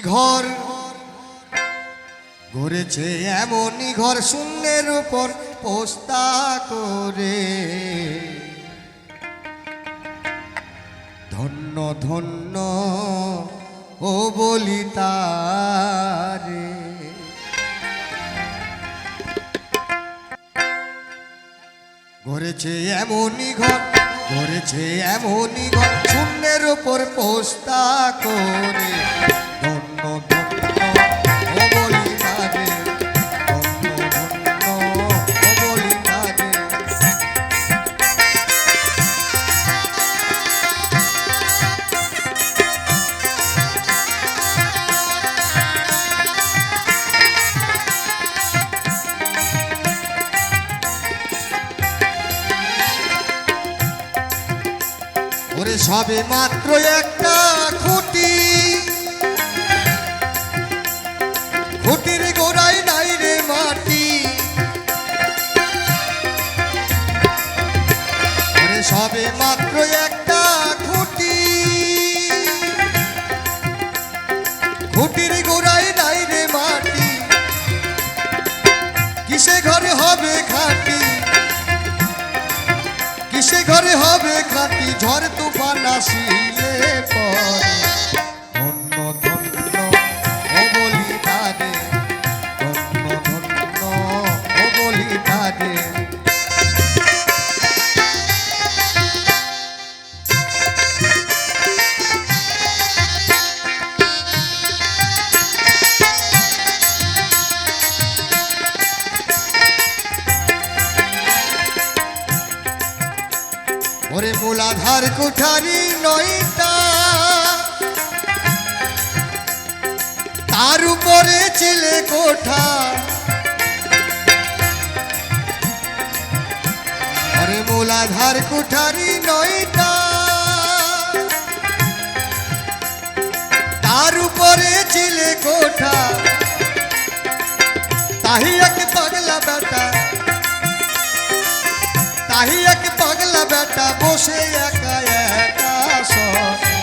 ঘর। গড়েছে এমনই ঘর শূন্যের উপর পোস্তা করে। ধন্য ধন্য, ও বলি তারে। গড়েছে এমনই ঘর গড়েছে এমনই শূন্যের ওপর পোস্তা করে। সবে মাত্র একটা খুঁটি। খুঁটির গোড়ায় নাই রে মাটি। সবে মাত্র একটা খুঁটি। খুঁটির গোড়ায় নাই কিসে ঘরে হবে খাটি ঝড় তুফান আসিলে পরে। মূলাধার কুঠারি নয়টা তার উপরে ছেলে কোঠা। ওরে মূলাধার কুঠারি নয়টা তার উপরে ছেলে কোঠা। তাহি এক পাগলা বেটা তাহি এক পাগলা বেটা বসে একা একা সব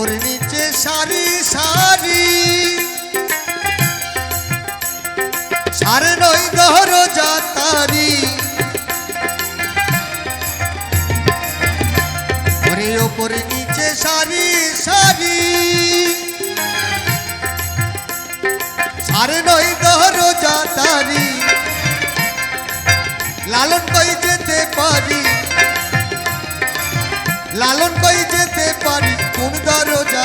ওরে নিচে সারি সারি। সারে নই দহর যাতারি। ওরে ওপরে নিচে সারি সারি। সারে নই দহর যাতারি। লালন কই যেতে পারি? লালন কই যেতে পারি? কোন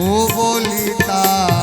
ও বলি তারে